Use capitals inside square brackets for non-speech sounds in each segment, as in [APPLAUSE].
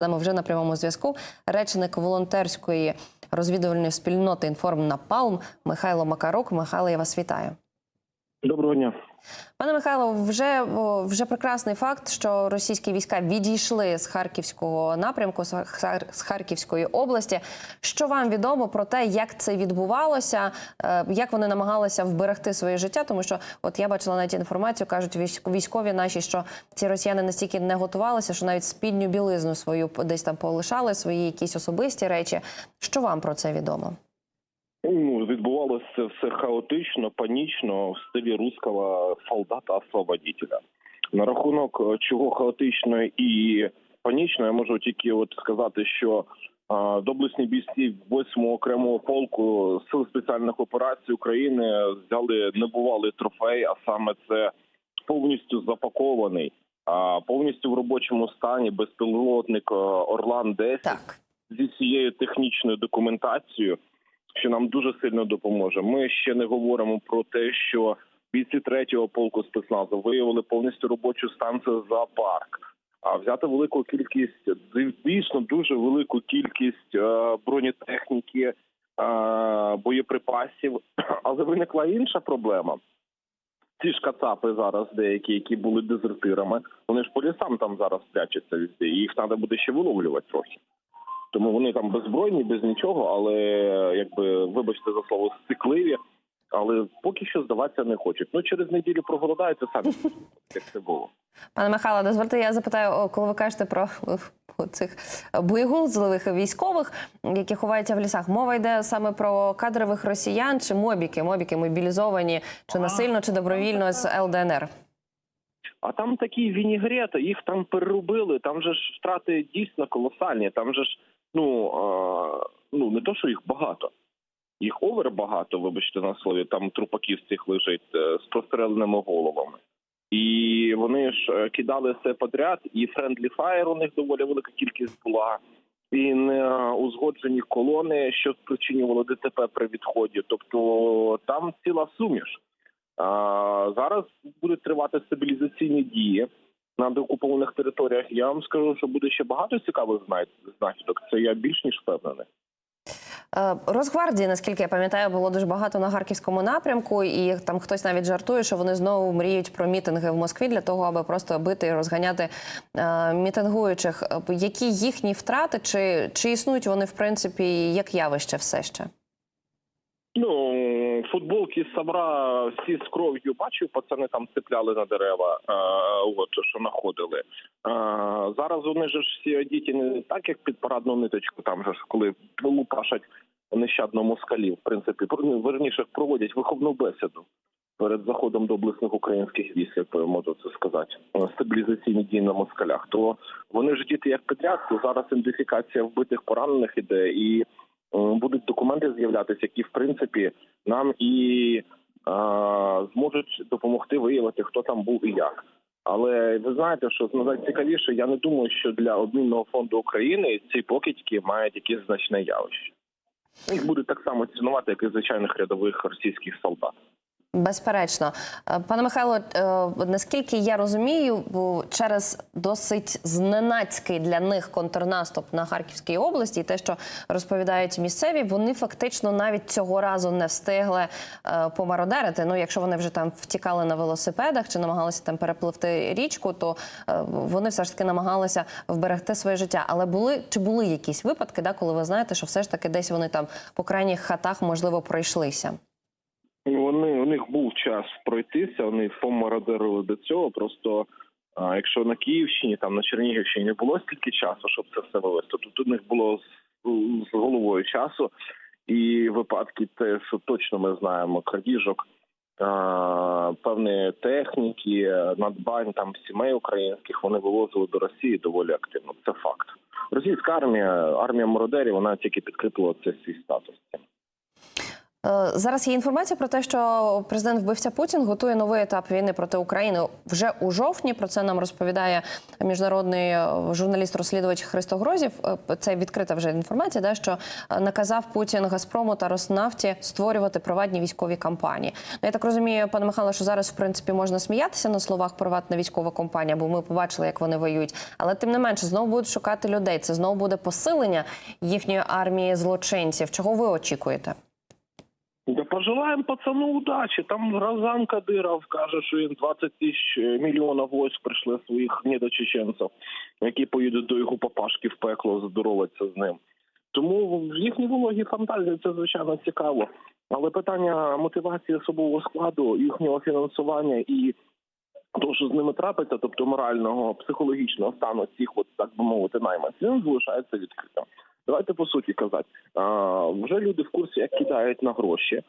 нами вже на прямому зв'язку речник волонтерської розвідувальної спільноти інформ Напалм Михайло Макарук. Михайло, я вас вітаю. Доброго дня. Пане Михайло, вже вже прекрасний факт, що російські війська відійшли з харківського напрямку, з Харківської області. Що вам відомо про те, як це відбувалося, е, як вони намагалися вберегти своє життя? Тому що, от я бачила навіть інформацію, кажуть військ- військові наші, що ці росіяни настільки не готувалися, що навіть спідню білизну свою десь там полишали, свої якісь особисті речі. Що вам про це відомо? Ну, відбувалося це все хаотично, панічно в стилі руського солдата-освободителя. На рахунок е, чого хаотично і панічно, я можу тільки от сказати, що е, доблесні бійці 8-го окремого полку сил спеціальних операцій України взяли небувалий трофей, а саме це повністю запакований, а повністю в робочому стані безпілотник е, Орлан 10 Так. зі всією технічною документацією, що нам дуже сильно допоможе. Ми ще не говоримо про те, що бійці третього полку спецназу виявили повністю робочу станцію зоопарк. А взяти велику кількість, дійсно дуже велику кількість е, бронетехніки, е, боєприпасів. [CLEARS THROAT] Але виникла інша проблема. Ці ж кацапи зараз деякі, які були дезертирами, вони ж по лісам там зараз прячуться і їх треба буде ще виловлювати трохи. Тому вони там беззбройні, без нічого, але якби вибачте за слово стикливі, але поки що здаватися не хочуть. Ну через неділю проголодаються самі, [LAUGHS] як це було. Пане Михайло, дозвольте, я запитаю, коли ви кажете про цих боєгузливих військових, які ховаються в лісах. Мова йде саме про кадрових росіян чи мобіки, мобіки мобілізовані чи насильно, чи добровільно з ЛДНР. А там такі вінігрети, їх там переробили. Там же ж втрати дійсно колосальні. Там же ж ну а, ну не то, що їх багато. Їх овер багато, вибачте на слові. Там трупаків цих лежить е, з простреленими головами. І вони ж е, кидали все подряд, і френдлі фаєр у них доволі велика кількість була, і неузгоджені колони, що спричинювало ДТП при відході. Тобто там ціла суміш. А, зараз будуть тривати стабілізаційні дії на деокупованих територіях. Я вам скажу, що буде ще багато цікавих знах- знахідок. Це я більш ніж впевнений. Е, Росгвардії, наскільки я пам'ятаю, було дуже багато на харківському напрямку, і там хтось навіть жартує, що вони знову мріють про мітинги в Москві для того, аби просто бити і розганяти е, мітингуючих. Е, Які їхні втрати, чи, чи існують вони в принципі як явище все ще? Ну футболки Сабра всі з кров'ю бачив, пацани там цепляли на дерева, е, от що знаходили. Е, зараз вони ж всі одіті не так, як під парадну ниточку, там же ж коли лупашать нещадно москалів. В принципі, ну, верніше проводять виховну бесіду перед заходом до доблесних українських військ, як можу це сказати, е, стабілізаційні дії на москалях. То вони ж діти як підряд, то зараз ідентифікація вбитих поранених іде і. Будуть документи з'являтися, які в принципі нам і е, зможуть допомогти виявити, хто там був і як. Але ви знаєте, що найцікавіше, я не думаю, що для обмінного фонду України ці покидьки мають якесь значне явище. Їх будуть так само цінувати, як і звичайних рядових російських солдат. Безперечно, Е, пане Михайло, е, наскільки я розумію, через досить зненацький для них контрнаступ на Харківській області, те, що розповідають місцеві, вони фактично навіть цього разу не встигли е, помародерити. Ну, якщо вони вже там втікали на велосипедах чи намагалися там перепливти річку, то вони все ж таки намагалися вберегти своє життя. Але були чи були якісь випадки, да, коли ви знаєте, що все ж таки десь вони там по крайніх хатах можливо пройшлися? Вони у них був час пройтися. Вони помародерили до цього. Просто якщо на Київщині, там на Чернігівщині не було стільки часу, щоб це все вивести, то тут у них було з, з головою часу. І випадки, те, що точно ми знаємо, крадіжок певної техніки, надбань там сімей українських вони вивозили до Росії доволі активно. Це факт. Російська армія, армія мародерів, вона тільки підкріпила цей свій статус. Е, Зараз є інформація про те, що президент вбивця Путін готує новий етап війни проти України вже у жовтні. Про це нам розповідає міжнародний е, журналіст-розслідувач Христо Грозів. Е, Це відкрита вже інформація, да, що наказав Путін Газпрому та Роснафті створювати приватні військові кампанії. Ну я так розумію, пане Михайло, що зараз в принципі можна сміятися на словах приватна військова компанія, бо ми побачили, як вони воюють. Але тим не менше, знову будуть шукати людей. Це знову буде посилення їхньої армії злочинців. Чого ви очікуєте? Да пожелаем пацану удачи. Там Разан Кадиров каже, що він 20 тисяч е, мільйонів войск прийшли своїх недочеченців, які поїдуть до його папашки в пекло здороваться з ним. Тому в їхній вологі фантазії це звичайно цікаво. Але питання мотивації особового складу, їхнього фінансування і того, що з ними трапиться, тобто морального, психологічного стану цих, от так би мовити, найманців, залишається відкритим. Давайте по суті казати. А, вже люди в курсі, як кидають на гроші.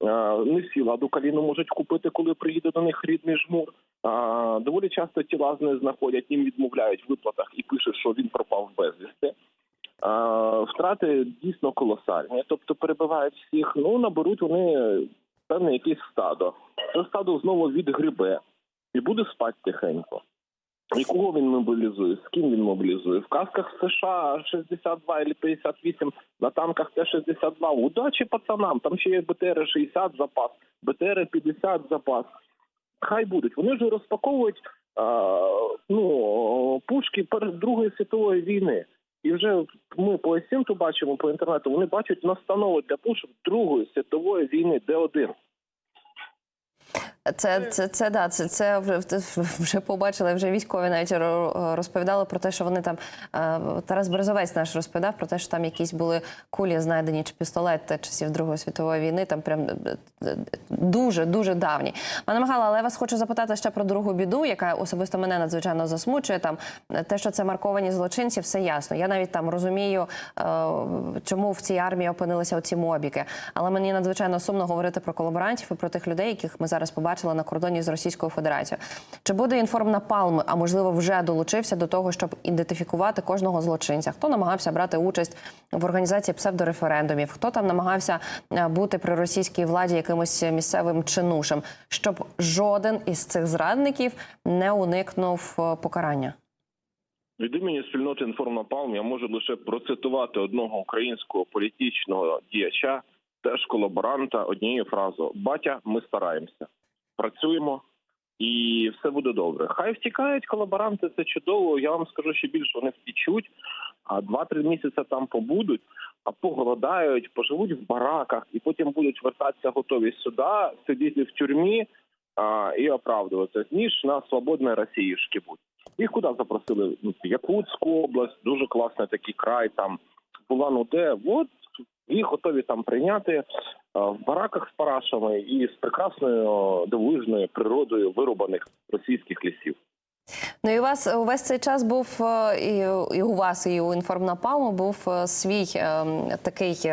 А, не всі ладу каліну можуть купити, коли приїде до них рідний жмур. А, доволі часто тіла з знаходять, їм відмовляють в виплатах і пишуть, що він пропав безвісти. А, втрати дійсно колосальні. Тобто перебивають всіх. Ну наберуть вони певне якесь стадо. Це стадо знову відгрібе і буде спати тихенько. Кого він мобілізує? З ким він мобілізує? В касках США 62 или 58, на танках Т-62. Удачі пацанам, там ще є БТР-60 запас, БТР-50 запас. Хай будуть. Вони вже розпаковують а, ну, пушки перед Другої світової війни. І вже ми по СІМТу бачимо по інтернету, вони бачать настанови для пушок Другої світової війни, Д-1. Це, це, це, да, це, це вже, вже побачили, вже військові навіть розповідали про те, що вони там. е, Тарас Березовець наш розповідав про те, що там якісь були кулі знайдені чи пістолети часів Другої світової війни, там прям е, е, дуже дуже давні. Пане Михайло, але я вас хочу запитати ще про другу біду, яка особисто мене надзвичайно засмучує. Там е, те, що це марковані злочинці, все ясно. Я навіть там розумію, е, чому в цій армії опинилися оці мобіки. Але мені надзвичайно сумно говорити про колаборантів і про тих людей, яких ми зараз побачили на кордоні з Російською Федерацією. Чи буде інформнапалм, а можливо, вже долучився до того, щоб ідентифікувати кожного злочинця? Хто намагався брати участь в організації псевдореферендумів? Хто там намагався е, бути при російській владі якимось місцевим чинушем, щоб жоден із цих зрадників не уникнув е, покарання? Від імені спільноти «Інформнапалм» я можу лише процитувати одного українського політичного діяча, теж колаборанта, однією фразою: Батя, ми стараємося, працюємо і все буде добре. Хай втікають колаборанти, це чудово. Я вам скажу ще більше, вони втічуть, а два-три місяці там побудуть, а поголодають, поживуть в бараках, і потім будуть вертатися готові сюди, сидіти в тюрмі а, і оправдуватися, ніж на свободній Росіюшки будуть. Їх куди запросили? Ну, Якутську область, дуже класний такий край, там була ну де. От їх готові там прийняти е, в бараках з парашами і з прекрасною дивовижною природою вирубаних російських лісів. Ну і у вас увесь цей час був е, і, у вас, і у інформнапалму був е, свій е, такий,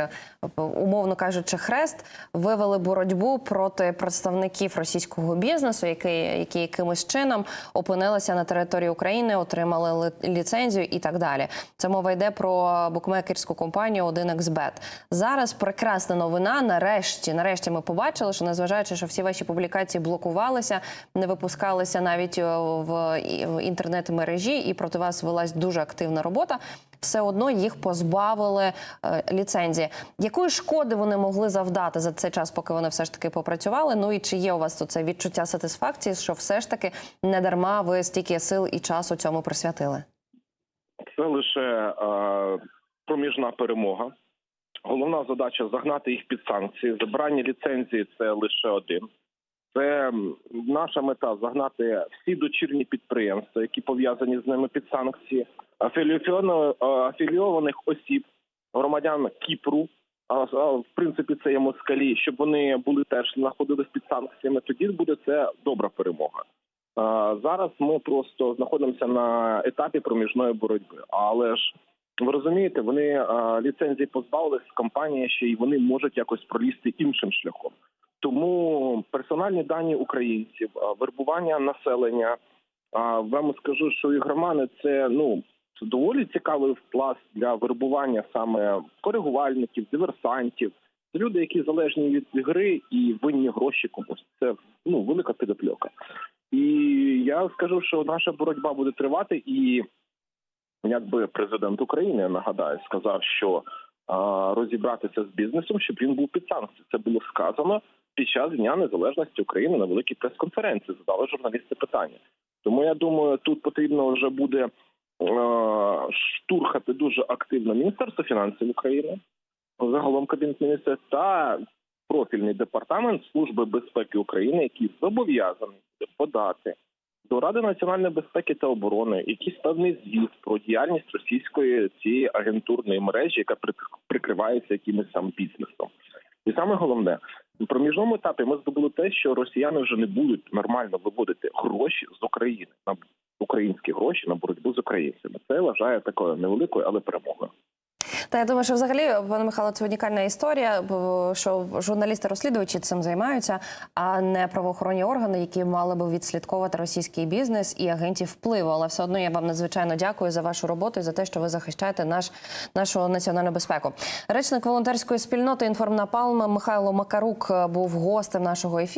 умовно кажучи, хрест. Вивели боротьбу проти представників російського бізнесу, які, які якимось чином опинилися на території України, отримали ли- ліцензію і так далі. Це мова йде про букмекерську компанію 1xBet. Зараз прекрасна новина. Нарешті, нарешті, ми побачили, що незважаючи, що всі ваші публікації блокувалися, не випускалися навіть е, в і- в інтернет-мережі, і проти вас велась дуже активна робота. Все одно їх позбавили е, ліцензії. Якої шкоди вони могли завдати за цей час, поки вони все ж таки попрацювали? Ну і чи є у вас це відчуття сатисфакції, що все ж таки не дарма ви стільки сил і часу цьому присвятили? Це лише е, проміжна перемога. Головна задача загнати їх під санкції. Забрання ліцензії це лише один. Це наша мета загнати всі дочірні підприємства, які пов'язані з ними під санкції, афілійованих осіб, громадян Кіпру. А, в принципі, це є москалі, щоб вони були теж знаходились під санкціями. Тоді буде це добра перемога. Зараз ми просто знаходимося на етапі проміжної боротьби. Але ж ви розумієте, вони ліцензії позбавились з компанії ще й вони можуть якось пролізти іншим шляхом. Тому персональні дані українців, вербування населення. А, Вам скажу, що ігромани це ну доволі цікавий пласт для вербування саме коригувальників, диверсантів, Це люди, які залежні від гри і винні гроші комусь. Це ну велика підопльока. І я скажу, що наша боротьба буде тривати, і якби президент України нагадаю, сказав, що а, розібратися з бізнесом, щоб він був під санкції. Це було сказано під час Дня Незалежності України на великій прес-конференції. Задали журналісти питання. Тому я думаю, тут потрібно вже буде штурхати дуже активно Міністерство фінансів України, загалом Кабінет міністрів та профільний департамент Служби безпеки України, який зобов'язаний подати до Ради національної безпеки та оборони якийсь певний звіт про діяльність російської цієї агентурної мережі, яка прикривається якимось там бізнесом. І саме головне, в проміжному етапі ми здобули те, що росіяни вже не будуть нормально виводити гроші з України на українські гроші на боротьбу з українцями. Це я вважаю такою невеликою, але перемогою. Та я думаю, що взагалі, пане Михайло, це унікальна історія, що журналісти-розслідувачі цим займаються, а не правоохоронні органи, які мали би відслідковувати російський бізнес і агентів впливу. Але все одно я вам надзвичайно дякую за вашу роботу і за те, що ви захищаєте наш нашу національну безпеку. Речник волонтерської спільноти Інформнапалм Михайло Макарук був гостем нашого ефіру.